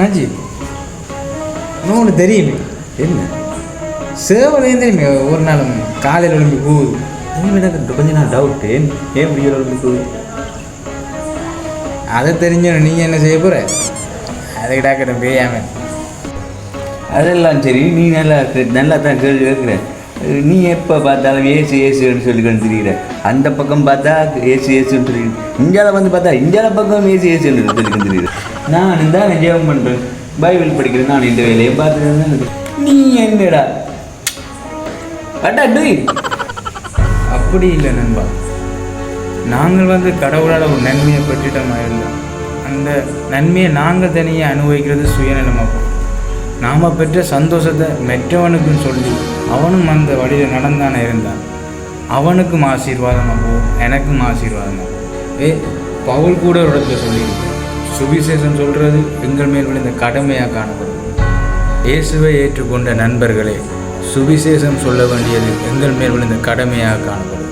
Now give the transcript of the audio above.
மச்சி உனக்கு தெரியுமே என்ன? சேவலையும் தெரியுமே? ஒரு நாளும் காலையில் கூவுது இன்னும் எனக்கு கொஞ்சம் நான் டவுட் ஏன் ஏன் இப்படி ஒரு அதை தெரிஞ்சோம் நீங்கள் என்ன செய்ய போகிற அதுக்கு டாக்டர் பேயாமல் அதெல்லாம் சரி. நீ நல்லா நல்லா தான் கேள்வி கேட்குற. நீ எப்போ பார்த்தாலும் ஏசு ஏசுன்னு சொல்லி திரிகிற. அந்த பக்கம் பார்த்தா ஏசு ஏசுன்னு சொல்லி இந்தியாவில் வந்து பார்த்தா இந்தியாவில் பக்கம் ஏசு ஏசுன்னு சொல்லி திரிகிற. நான் தான் ஜெபம் பண்ணுறேன் பைபிள் படிக்கிறேன் நான் இந்த வேலையை பார்த்துட்டு நீ என்னடா அட்டா டூய். அப்படி இல்லை நண்பா. நாங்கள் வந்து கடவுளால் ஒரு நன்மையை பெற்றுட்டோமா இருந்தோம் அந்த நன்மையை நாங்கள் தனியாக அனுபவிக்கிறது சுயநலமாக நாம் பெற்ற சந்தோஷத்தை மற்றவனுக்குன்னு சொல்லி அவனும் அந்த வழியில் நடந்தானே இருந்தான். அவனுக்கும் ஆசீர்வாதமாக போகும் எனக்கும் ஆசீர்வாதம் ஏ பவுல் கூட ஒரு இடத்துல சொல்லியிருக்கேன் சுவிசேஷம் சொல்கிறது எங்கள் மேல் விழுந்த கடமையாக காணப்படும். இயேசுவை ஏற்றுக்கொண்ட நண்பர்களே சுவிசேஷம் சொல்ல வேண்டியது எங்கள் மேல் விழுந்த கடமையாக காணப்படும்.